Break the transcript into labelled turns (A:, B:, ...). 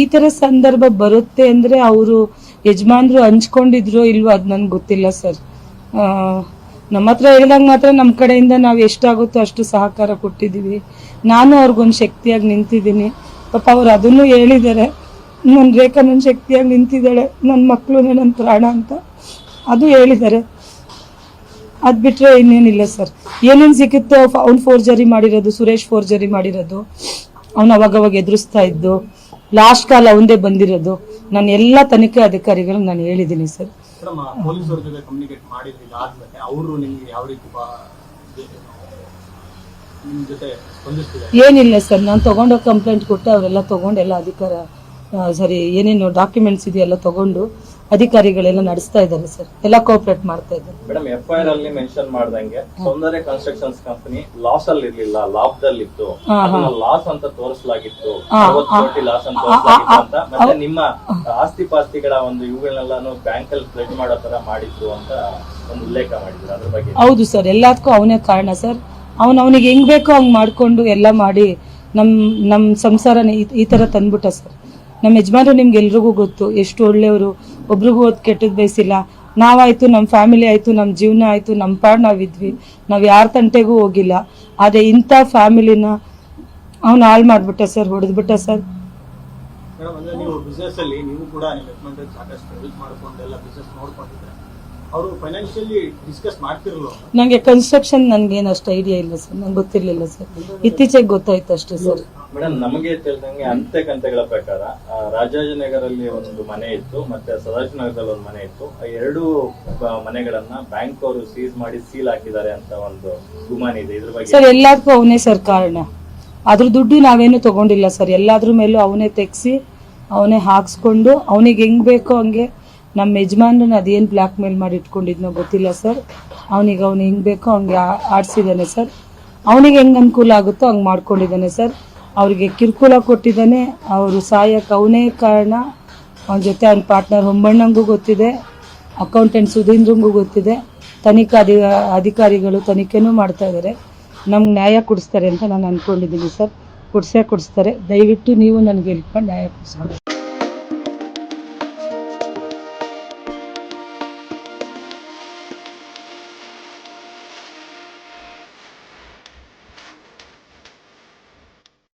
A: ಈ ತರ ಸಂದರ್ಭ ಬರುತ್ತೆ ಅಂದ್ರೆ ಅವರು ಯಜಮಾನ್ರು ಹಂಚ್ಕೊಂಡಿದ್ರು ಇಲ್ವೋ ಅದ್ ನನ್ಗೆ ಗೊತ್ತಿಲ್ಲ ಸರ್. ನಮ್ಮ ಹತ್ರ ಹೇಳ್ದಂಗೆ ಮಾತ್ರ ನಮ್ಮ ಕಡೆಯಿಂದ ನಾವು ಎಷ್ಟಾಗುತ್ತೋ ಅಷ್ಟು ಸಹಕಾರ ಕೊಟ್ಟಿದ್ದೀವಿ ನಾನು ಅವ್ರಿಗೊಂದು ಶಕ್ತಿಯಾಗಿ ನಿಂತಿದ್ದೀನಿ. ಪಾಪ ಅವ್ರು ಅದನ್ನು ಹೇಳಿದ್ದಾರೆ. ನನ್ನ ರೇಖಾ ನನ್ನ ಶಕ್ತಿಯಾಗಿ ನಿಂತಿದ್ದಾಳೆ. ನನ್ನ ಮಕ್ಕಳುನೇ ನನ್ನ ಪ್ರಾಣ ಅಂತ ಅದು ಹೇಳಿದ್ದಾರೆ. ಅದ್ ಬಿಟ್ರೆ ಇನ್ನೇನಿಲ್ಲ ಸರ್. ಏನೇನ್ ಸಿಕ್ಕುತ್ತೋ ಅವ್ನು ಫೋರ್ಜರಿ ಮಾಡಿರೋದು, ಸುರೇಶ್ ಫೋರ್ಜರಿ ಮಾಡಿರೋದು, ಅವನು ಅವಾಗ ಅವಾಗ ಎದುರಿಸ್ತಾ ಇದ್ದು ಲಾಸ್ಟ್ ಕಾಲ ಒಂದೇ ಬಂದಿರೋದು. ನಾನು ಎಲ್ಲ ತನಿಖೆ ಅಧಿಕಾರಿಗಳು ನಾನು ಹೇಳಿದ್ದೀನಿ ಸರ್. ಏನಿಲ್ಲ ಸರ್ ನಾನು ತಗೊಂಡೋಗಿ ಕಂಪ್ಲೇಂಟ್ ಕೊಟ್ಟೆ ಅವರೆಲ್ಲ ತಗೊಂಡೆಲ್ಲ ಅಧಿಕಾರ ಸರಿ ಏನೇನು ಡಾಕ್ಯುಮೆಂಟ್ಸ್ ಇದೆಯಲ್ಲ ತಗೊಂಡು ಅಧಿಕಾರಿಗಳೆಲ್ಲ ನಡೆಸ್ತಾ ಇದ್ದಾರೆ ಸರ್. ಎಲ್ಲ ಕೋಆಪರೇಟ್ ಮಾಡ್ತಾ ಇದ್ದಾರೆ.
B: ಮೇಡಮ್ ಎಫ್ ಐ ಆರ್ ಅಲ್ಲಿ ಮೆನ್ಷನ್ ಮಾಡ್ದಂಗೆ ಸೌಂದರ್ಯ ಕನ್ಸ್ಟ್ರಕ್ಷನ್ಸ್ ಕಂಪನಿ ಲಾಸ್ ಅಲ್ಲಿ ಇರ್ಲಿಲ್ಲ ಲಾಭದಲ್ಲಿ ಇತ್ತು. ಲಾಸ್ ಅಂತ ತೋರಿಸಲಾಗಿತ್ತು. ಕೋಟಿ ಲಾಸ್ ಅಂತ ತೋರಿಸಲಾಗಿತ್ತು ಅಂತ. ಮತ್ತೆ ನಿಮ್ಮ ಆಸ್ತಿ ಪಾಸ್ತಿಗಳ ಒಂದು ಇವುಗಳನ್ನೆಲ್ಲಾನು ಬ್ಯಾಂಕ್ ಅಲ್ಲಿ ಕ್ರೆಡಿಟ್ ಮಾಡೋ ತರ ಮಾಡಿದ್ರು ಅಂತ ಒಂದು ಉಲ್ಲೇಖ ಮಾಡಿದ್ರು ಅದ್ರ ಬಗ್ಗೆ.
A: ಹೌದು ಸರ್ ಎಲ್ಲದಕ್ಕೂ ಅವನೇ ಕಾರಣ ಸರ್. ಅವನು ಅವನಿಗೆ ಹೆಂಗ್ ಬೇಕೋ ಹಂಗ್ ಮಾಡ್ಕೊಂಡು ಎಲ್ಲ ಮಾಡಿ ನಮ್ ನಮ್ ಸಂಸಾರನೇ ಈ ತರ ತಂದ್ಬಿಟ್ಟ ಸರ್. ನಮ್ಮ ಯಜಮಾನ್ರು ನಿಮ್ಗೆ ಎಲ್ರಿಗೂ ಗೊತ್ತು, ಎಷ್ಟು ಒಳ್ಳೆಯವರು. ಒಬ್ರಿಗೂ ಓದ್ ಕೆಟ್ಟದ್ ಬಯಸಿಲ್ಲ. ನಾವಾಯ್ತು ನಮ್ಮ ಫ್ಯಾಮಿಲಿ ಆಯ್ತು ನಮ್ಮ ಜೀವನ ಆಯ್ತು ನಮ್ಮ ಪಾಡ್ ನಾವಿದ್ವಿ. ನಾವು ಯಾರ ತಂಟೆಗೂ ಹೋಗಿಲ್ಲ. ಆದ್ರೆ ಇಂಥ ಫ್ಯಾಮಿಲಿನ ಅವನು ಹಾಳು ಮಾಡ್ಬಿಟ್ಟ ಸರ್, ಹೊಡೆದ್ಬಿಟ್ಟ ಸರ್.
C: ಸಾಕಷ್ಟು ಅವರು ಫೈನಾನ್ಷಿಯಲಿ ಡಿಸ್ಕಸ್ ಮಾಡ್ತಿರಲ್ಲ
A: ನನಗೆ ಕನ್ಸ್ಟ್ರಕ್ಷನ್ ನನ್ಗೇನು ಅಷ್ಟು ಐಡಿಯಾ ಇಲ್ಲ ಸರ್ ನಂಗೆ ಗೊತ್ತಿರ್ಲಿಲ್ಲ ಸರ್ ಇತ್ತೀಚೆಗೆ ಗೊತ್ತಾಯ್ತು ಅಷ್ಟೇ ಸರ್
B: ಮೇಡಮ್ ನಮಗೆ ತಿಳಿದಂಗೆ ಅಂತೆ ಕಂತೆಗಳ ಪ್ರಕಾರ ರಾಜಾಜನಗರಲ್ಲಿ ಒಂದು ಮನೆ ಇತ್ತು ಮತ್ತೆ ಸದಾಶಿವನಗರದಲ್ಲಿ ಒಂದು ಮನೆ ಇತ್ತು. ಆ ಎರಡು ಮನೆಗಳನ್ನ ಬ್ಯಾಂಕ್ ಅವರು ಸೀಸ್ ಮಾಡಿ ಸೀಲ್ ಹಾಕಿದ್ದಾರೆ ಅಂತ ಒಂದು ಗುಮಾನಿ ಇದೆ. ಇದ್ರ ಬಗ್ಗೆ
A: ಸರ್ ಎಲ್ಲದಕ್ಕೂ ಅವನೇ ಸರ್ ಕಾರಣ. ಅದ್ರ ದುಡ್ಡು ನಾವೇನು ತಗೊಂಡಿಲ್ಲ ಸರ್ ಎಲ್ಲಾದ್ರ ಮೇಲೂ ಅವನೇ ತೆಗ್ಸಿ ಅವನೇ ಹಾಕ್ಸ್ಕೊಂಡು ಅವನಿಗೆ ಹೆಂಗ್ ಬೇಕೋ ಹಂಗೆ ನಮ್ಮ ಯಜಮಾನ್ರನ್ನ ಅದೇನು ಬ್ಲ್ಯಾಕ್ ಮೇಲ್ ಮಾಡಿ ಇಟ್ಕೊಂಡಿದ್ನೋ ಗೊತ್ತಿಲ್ಲ ಸರ್. ಅವನಿಗೆ ಅವ್ನು ಹೆಂಗ್ ಬೇಕೋ ಅವ್ನಿಗೆ ಆಡಿಸಿದ್ದಾನೆ ಸರ್. ಅವನಿಗೆ ಹೆಂಗ್ ಅನುಕೂಲ ಆಗುತ್ತೋ ಹಂಗೆ ಮಾಡ್ಕೊಂಡಿದ್ದಾನೆ ಸರ್. ಅವರಿಗೆ ಕಿರುಕುಳ ಕೊಟ್ಟಿದ್ದಾನೆ ಅವರು ಸಾಯಕ್ಕೆ ಅವನೇ ಕಾರಣ. ಅವನ ಜೊತೆ ಅವ್ನ ಪಾರ್ಟ್ನರ್ ಹೊಂಬಣ್ಣಂಗೂ ಗೊತ್ತಿದೆ. ಅಕೌಂಟೆಂಟ್ ಸುಧೀಂದ್ರಂಗೂ ಗೊತ್ತಿದೆ. ತನಿಖಾ ಅಧಿ ಅಧಿಕಾರಿಗಳು ತನಿಖೆನೂ ಮಾಡ್ತಾ ಇದ್ದಾರೆ ನಮ್ಗೆ ನ್ಯಾಯ ಕೊಡಿಸ್ತಾರೆ ಅಂತ ನಾನು ಅಂದ್ಕೊಂಡಿದ್ದೀನಿ ಸರ್. ಕೊಡಿಸೇ ಕೊಡಿಸ್ತಾರೆ. ದಯವಿಟ್ಟು ನೀವು ನನಗೆ ಹೆಲ್ಪ್ ಮಾಡಿ, ನ್ಯಾಯ ಕೊಡಿಸ್ಕೊಡಿ